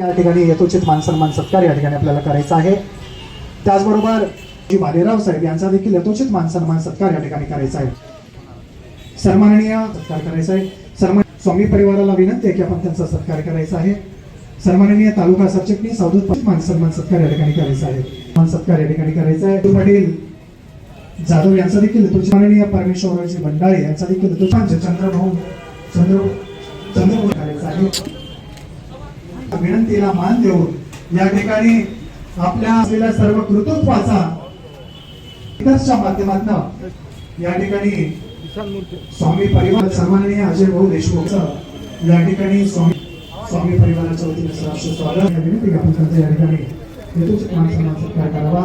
या ठिकाणी यथोचित मान सन्मान सत्कार या ठिकाणी आपल्याला करायचा आहे. त्याचबरोबर जी भालेराव साहेब यांचा देखील यथोचित मान सन्मान सत्कार या ठिकाणी करायचा आहे. सन्माननीय सत्कार करायचा आहे. सन्मान स्वामी परिवाराला विनंती आहे की आपण त्यांचा सत्कार करायचा आहे. सन्माननीय तालुका सरचिटणीस अवधूत मान सन्मान सत्कार या ठिकाणी करायचा आहे. मान सत्कार या ठिकाणी करायचा आहे. पाटील जाधव यांचा देखील माननीय परमेश्वरजी भंडारे यांचा देखील चंद्रभाऊ चंद्र चंद्रभाऊ करायचा आहे. विनंतीला मान देऊन या ठिकाणी आपल्या असलेल्या सर्व कृतत्वाचा स्पीकर्सच्या माध्यमातून या ठिकाणी स्वामी परिवार सन्माननीय अजय भाऊ देशमुख या ठिकाणी स्वामी स्वामी परिवाराच्या वतीने सहर्ष स्वागत. या विनंती ज्ञापन करते. या ठिकाणी हेतूच मान सन्मान सत्कार करावा.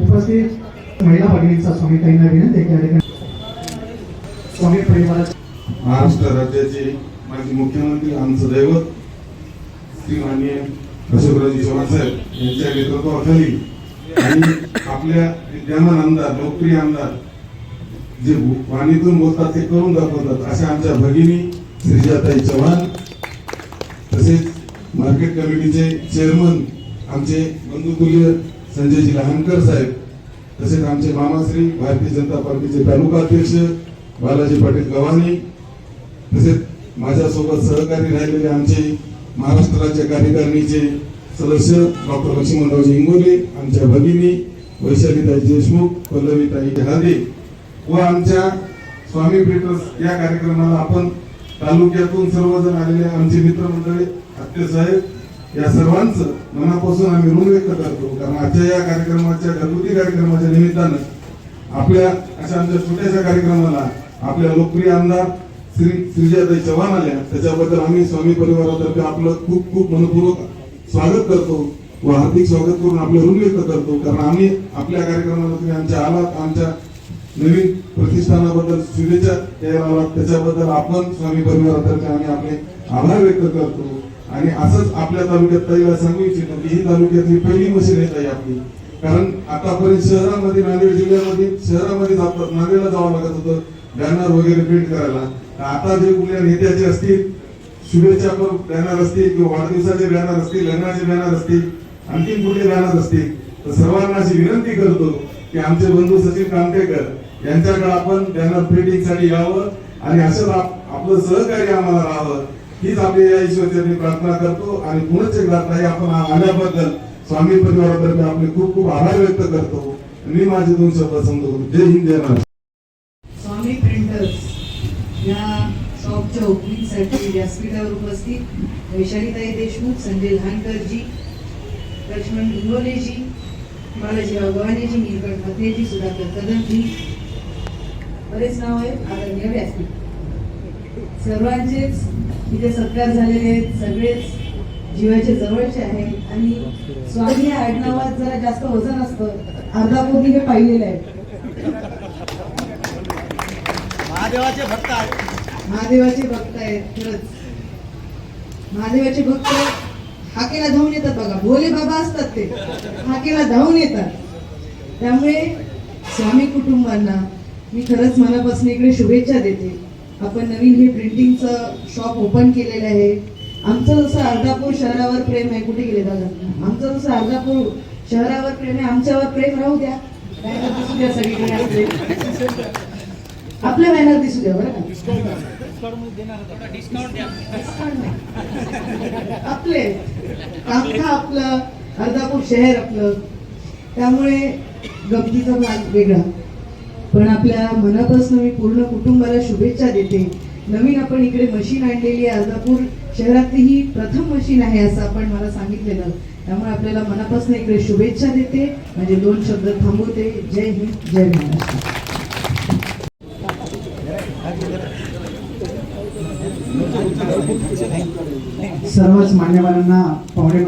उपस्थित महिला भगिनींचा स्वामी ताईंना विनंती या ठिकाणी स्वामी परिवाराच्या महाराष्ट्र राज्याची माजी मुख्यमंत्री आमचं दैवत श्री माननीय अशोकराजी चव्हाण साहेब यांच्या नेतृत्वाखाली आणि आपल्या विद्यमान आमदार लोकप्रिय आमदार जे वाणीतून बोलतात ते करून दाखवतात अशा आमच्या भगिनी श्रीजाताई चव्हाण तसेच मार्केट कमिटीचे चेअरमन आमचे बंधुतुल्य संजयजी लहानकर साहेब तसेच आमचे मामाश्री भारतीय जनता पार्टीचे तालुका अध्यक्ष बालाजी पाटील गव्हाणी तसेच माझ्यासोबत सहकारी राहिलेले आमचे महाराष्ट्र राज्य कार्यकारिणीचे सदस्य डॉक्टर लक्ष्मणरावजी इंगोले आमच्या भगिनी वैशालीताई देशमुख पल्लवीताई जहादे व आमच्या स्वामी ब्रिटर्स या कार्यक्रमाला आपण तालुक्यातून सर्वजण आलेले आमचे मित्रमंडळी आत्तेसाहेब या सर्वांचं मनापासून आम्ही ऋण व्यक्त करतो. कारण आजच्या या कार्यक्रमाच्या घरगुती कार्यक्रमाच्या निमित्तानं आपल्या अशा आमच्या छोट्याशा कार्यक्रमाला आपल्या लोकप्रिय आमदार श्री श्रीजाताई चव्हाण आल्या त्याच्याबद्दल आम्ही स्वामी परिवारातर्फे आपलं खूप खूप मनपूर्वक स्वागत करतो. व हार्दिक स्वागत करून आपलं ऋण व्यक्त करतो. कारण आम्ही आपल्या कार्यक्रमाला तुम्ही आमच्या आलात आमच्या नवीन प्रतिष्ठानाबद्दल शुभेच्छा द्यायला आलात. त्याच्याबद्दल आपण स्वामी परिवारातर्फे आम्ही आपले आभार व्यक्त करतो. आणि असंच आपल्या तालुक्यात ताईला सांगू इच्छितो की ही तालुक्यातली पहिली मशीन आहे ताई आपली. कारण आतापर्यंत शहरामध्ये नांदेड जिल्ह्यामध्ये शहरामध्ये जात- नांदेडला जावं लागत होतं. बॅनर वगैरे प्रिंट करायला. आता जे कुठल्या नेत्याचे असतील शुभेच्छा पण बॅनर असतील किंवा वाढदिवसाचे बॅनर असतील लग्नाचे बॅनर असतील आणखी कुठले बॅनर असतील तर सर्वांना अशी विनंती करतो की आमचे बंधू सचिन कामटेकर यांच्याकडे आपण बॅनर प्रिंटिंगसाठी यावं आणि असं आपलं सहकार्य आम्हाला राहावं. हीच आपली या ईश्वरचरणी प्रार्थना करतो आणि पुनश्च एकदा आपण आल्याबद्दल स्वामी परिवारातर्फे आपले खूप खूप आभार व्यक्त करतो. मी माझे दोन शब्द समजवतो जय हिंद जय महाराज स्वामी या शॉपच्या ओपनिंगसाठी व्यासपीठावर उपस्थित वैशालीताई देशमुख संजय लहानकरजी लक्ष्मण इंगोलेजी बालाजी अगवानेजी नीलकंठ खातेजी सुधाकर कदमजी. बरेच नाव आहेत आदरणीय व्यासपीठ सर्वांचेच इथे सत्कार झालेले आहेत सगळेच जीवाचे जवळचे आहेत. आणि स्वामी या आडनावात जरा जास्त वजन असतं अर्धा कोटी हे पाहिलेलं आहे. महादेवाचे भक्त आहेत. महादेवाचे भक्त आहेत खरंच. महादेवाचे भक्त हाकेला धावून येतात बघा. भोले बाबा असतात ते. हाकेला धावून येतात. त्यामुळे स्वामी कुटुंबांना मी खरंच मनापासून इकडे शुभेच्छा देते. आपण नवीन हे प्रिंटिंगचं शॉप ओपन केलेलं आहे. आमचं जसं अर्धापूर शहरावर प्रेम आहे. कुठे गेले दादा? आमचं जसं अर्धापूर शहरावर प्रेम आहे आमच्यावर प्रेम राहू द्या. द्या सगळीकडे आपले बॅनर दिसू द्या बरं का? आपले कामका आपलं अर्धापूर शहर आपलं. त्यामुळे गमतीचा भाग वेगळा. पण आपल्या मनापासून मी पूर्ण कुटुंबाला शुभेच्छा देते. नवीन आपण इकडे मशीन आणलेली आहे अर्धापूर शहरातली ही प्रथम मशीन आहे असं आपण मला सांगितलेलं. त्यामुळे आपल्याला मनापासून इकडे शुभेच्छा देते. म्हणजे दोन शब्द थांबवते. जय हिंद जय महाराष्ट्र. सर्वच मान्यवरांना पाहुणे